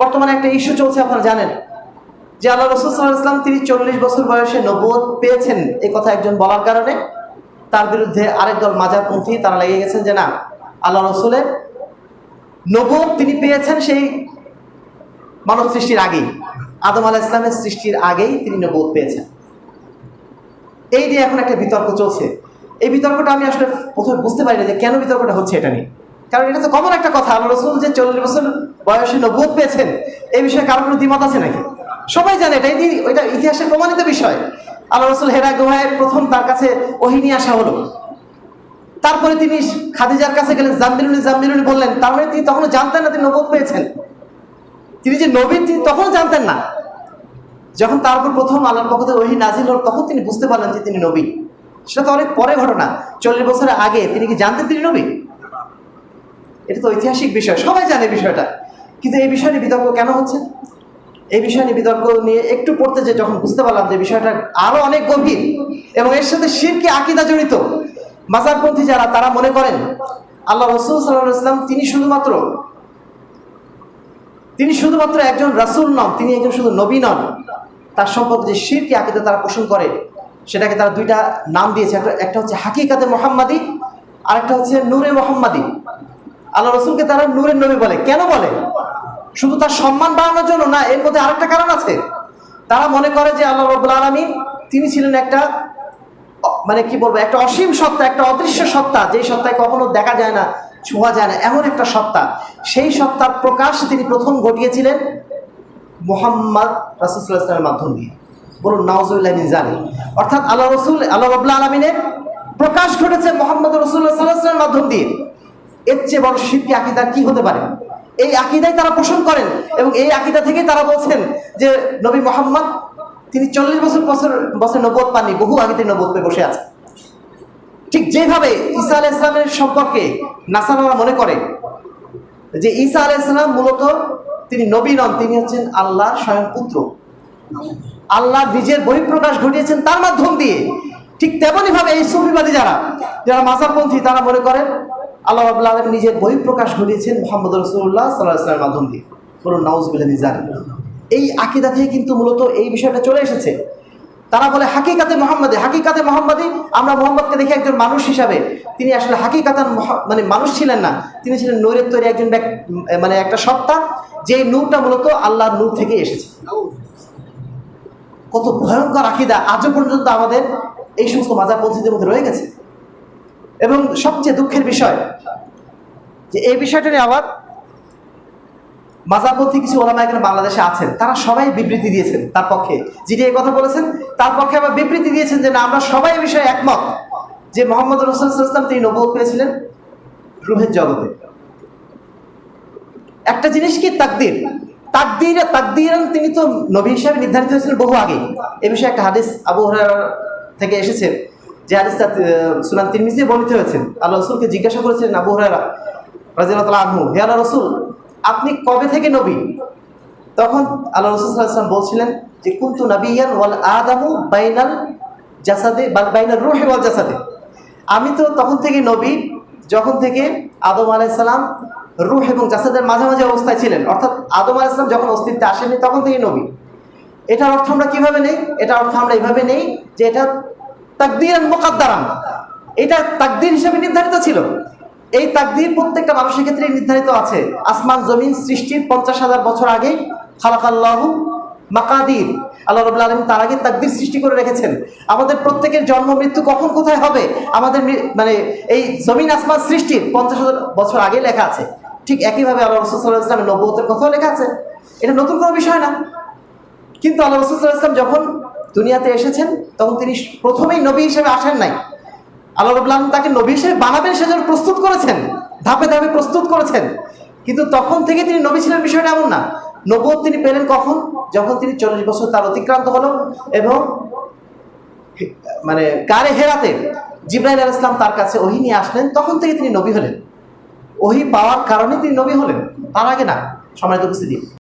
বর্তমানে একটা ইস্যু চলছে, আপনারা জানেন। যে আল্লাহ রসুল ইসলাম তিনি চল্লিশ বছর বয়সে নবোধ পেয়েছেন এই কথা একজন বলার কারণে। তার বিরুদ্ধে আরেক দল মাজারপন্থী, তারা লেগে গেছেন যে না, আল্লাহ রসুলের নবুয়ত তিনি পেয়েছেন সেই মানব সৃষ্টির আগেই। আদম আলাহ ইসলামের সৃষ্টির আগেই তিনি নবোধ পেয়েছেন। এই নিয়ে এখন একটা বিতর্ক চলছে। এই বিতর্কটা আমি আসলে প্রথমে বুঝতে পারি না যে কেন বিতর্কটা হচ্ছে এটা নিয়ে। কারণ এটা তো কমন একটা কথা। আল্লাহ রসুল যে চল্লিশ বছর বয়সে নবুয়ত পেয়েছেন, এই বিষয়ে কারোর কোনো দ্বিমত আছে নাকি? সবাই জানে, এটা এটি ওইটা ইতিহাসের প্রমাণিত বিষয়। আল্লাহ রসুল হেরা গুহায় প্রথম তার কাছে ওহিনী আসা হলো। তারপরে তিনি খাদিজার কাছে গেলেন জাম্বিলুনি জাম্বিলুনি বললেন তার মানে তিনি তখনও জানতেন না তিনি নবুয়ত পেয়েছেন। তিনি যে নবীন, তিনি তখনও জানতেন না। যখন তার উপর প্রথম আল্লাহর পক্ষ থেকে ওহি নাজিল হল, তখন তিনি বুঝতে পারলেন যে তিনি নবী সেটা তো অনেক পরে ঘটনা। চল্লিশ বছরের আগে তিনি কি জানতেন তিনি নবী এটা তো ঐতিহাসিক বিষয়, সবাই জানে বিষয়টা। কিন্তু এই বিষয় নিয়ে বিতর্ক কেন হচ্ছে? এই বিষয় নিয়ে বিতর্ক নিয়ে একটু পড়তে যে যখন বুঝতে পারলাম যে বিষয়টা আরও অনেক গভীর এবং এর সাথে শিরকি আকিদা জড়িত, মাজারপন্থী যারা, তারা মনে করেন আল্লাহ রসুল সাল্লাহ ইসলাম তিনি শুধুমাত্র তিনি শুধুমাত্র একজন রাসূল নন, তিনি একজন শুধু নবী নন। তার সম্পর্কে যে শিরকি আকিদা তারা পোষণ করে, সেটাকে তারা দুইটা নাম দিয়েছে। একটা একটা হচ্ছে হাকিকাতে মোহাম্মদী আর একটা হচ্ছে নূরে মোহাম্মদী। আল্লাহ রসুলকে তারা নূরের নবী বলে। কেন বলে? শুধু তার সম্মান বাড়ানোর জন্য না, এর মধ্যে আরেকটা কারণ আছে। তারা মনে করে যে আল্লাহ রবুল আলমী তিনি ছিলেন একটা মানে কি বলব, একটা অসীম সত্তা, একটা অদৃশ্য সত্তা, যেই সত্তায় কখনো দেখা যায় না, ছোঁয়া যায় না, এমন একটা সত্তা। সেই সত্তার প্রকাশ তিনি প্রথম ঘটিয়েছিলেন মোহাম্মদ রাসুল্লাহ মাধ্যম দিয়ে। বলুন নওয়াজুল্লাহ জানি অর্থাৎ আল্লাহ রসুল, আল্লাহ রবুল্লা আলমিনের প্রকাশ ঘটেছে মোহাম্মদ রসুল্লাহ মাধ্যম দিয়ে। এর চেয়ে বড় শিল্পী আকিদার কি হতে পারে? এই আকিদাই তারা পোষণ করেন এবং এই আকিদা থেকেই তারা বলছেন যে নবী মোহাম্মদ, তিনি চল্লিশ বছর বছর বছর নবোধ পাননি, বহু আগে তিনি নবোধ পেয়ে বসে আছে ঠিক যেভাবে ঈসা আলাহ ইসলামের সম্পর্কে নাসারারা মনে করে যে ঈসা আলাহ ইসলাম মূলত তিনি নবী নন, তিনি হচ্ছেন আল্লাহর স্বয়ং পুত্র আল্লাহ নিজের বহিঃপ্রকাশ ঘটিয়েছেন তার মাধ্যম দিয়ে। ঠিক তেমনই ভাবে এই সুফিবাদী যারা যারা মাজারপন্থী তারা মনে করেন আল্লাহ আল্লাহ নিজের বহিঃপ্রকাশ ঘটিয়েছেন মোহাম্মদ রসুল্লাহ সাল্লাহ ইসলামের মাধ্যম দিয়ে। বলুন নাউজবিল্লা নিজান এই আকিদা থেকে কিন্তু মূলত এই বিষয়টা চলে এসেছে। তারা বলে, হাকিকাতে মোহাম্মদে, হাকিকাতে মোহাম্মদী, আমরা মোহাম্মদকে দেখি একজন মানুষ হিসাবে। তিনি আসলে হাকিকাতান মানে মানুষ ছিলেন না। তিনি ছিলেন নূরের তৈরি একজন মানে একটা সত্তা যে নূরটা মূলত আল্লাহর নূর থেকে এসেছে। কত ভয়ঙ্কর আকিদা। আজও পর্যন্ত আমাদের এই সমস্ত মাজারপন্থীদের মধ্যে রয়ে গেছে। এবং সবচেয়ে দুঃখের বিষয়, যে এই বিষয়টা নিয়ে আবার মাজারপন্থী কিছু ওলামা এখানে বাংলাদেশে আছেন, তারা সবাই বিবৃতি দিয়েছেন তার পক্ষে। যিনি এই কথা বলেছেন, তার পক্ষে আবার বিবৃতি দিয়েছেন যে, না, আমরা সবাই বিষয়ে একমত যে মোহাম্মদ রসুল ইসলাম তিনি নবুয়ত পেয়েছিলেন রুহের জগতে। একটা জিনিস কি? তাকদির। তাকদির তাকদির তিনি তো নবী হিসাবে নির্ধারিত হয়েছিলেন বহু আগে। এ বিষয়ে একটা হাদিস আবু থেকে এসেছে যে হাদিসটা সুনান তিরমিজি বর্ণিত হয়েছেন আল্লাহ রসুলকে জিজ্ঞাসা করেছিলেন আবু হুরায়রা রাজিয়াল্লাহু তাআলা আনহু, হে আল্লাহ রসুল, আপনি কবে থেকে নবী? তখন আল্লাহ রসুল ওয়াসাল্লাম বলছিলেন যে, কুন্তু নাবিয়ান ওয়াল আদামু বাইনাল জাসাদে, বা, বাইনাল রুহি ওয়াল জাসাদে। আমি তো তখন থেকে নবী, যখন থেকে আদম আলাইসালাম রুহ এবং জাসাদের মাঝামাঝি অবস্থায় ছিলেন। অর্থাৎ আদম আলাইসালাম যখন অস্তিত্বে আসেনি তখন থেকে নবী। এটার অর্থ আমরা কীভাবে নেই? এটার অর্থ আমরা এইভাবে নেই যে এটা তাকদির মোকাদ্দারাম এটা তাকদির হিসেবে নির্ধারিত ছিল। এই তাকদির প্রত্যেকটা মানুষের ক্ষেত্রে নির্ধারিত আছে। আসমান জমিন সৃষ্টির পঞ্চাশ হাজার বছর আগে খালাকাল্লাহু মাকাদির। আল্লাহ রবুল্লা আলম তার আগে তাকদির সৃষ্টি করে রেখেছেন। আমাদের প্রত্যেকের জন্ম, মৃত্যু কখন, কোথায় হবে? আমাদের মানে এই জমিন আসমান সৃষ্টির পঞ্চাশ হাজার বছর আগে লেখা আছে। ঠিক একইভাবে আল্লাহ রসুল সাল্লাহ ইসলামের নব্বতের কথাও লেখা আছে। এটা নতুন কোনো বিষয় না। কিন্তু আল্লাহ রসুল সাল্লাহ ইসলাম যখন দুনিয়াতে এসেছেন, তখন তিনি প্রথমেই নবী হিসেবে আসেন নাই। আল্লাহ রবুল্লা তাকে নবী হিসেবে বানাবেন সেজন্য প্রস্তুত করেছেন, ধাপে ধাপে প্রস্তুত করেছেন। কিন্তু তখন থেকে তিনি নবী ছিলেন বিষয়টা এমন না। নবুয়ত তিনি পেলেন কখন? যখন তিনি চল্লিশ বছর তার অতিক্রান্ত হল এবং মানে গাড়ে হেরাতে জিব্রাহিল আল ইসলাম তার কাছে ওহি নিয়ে আসলেন, তখন থেকে তিনি নবী হলেন। ওহি পাওয়ার কারণে তিনি নবী হলেন, তার আগে না সময় উপস্থিতি।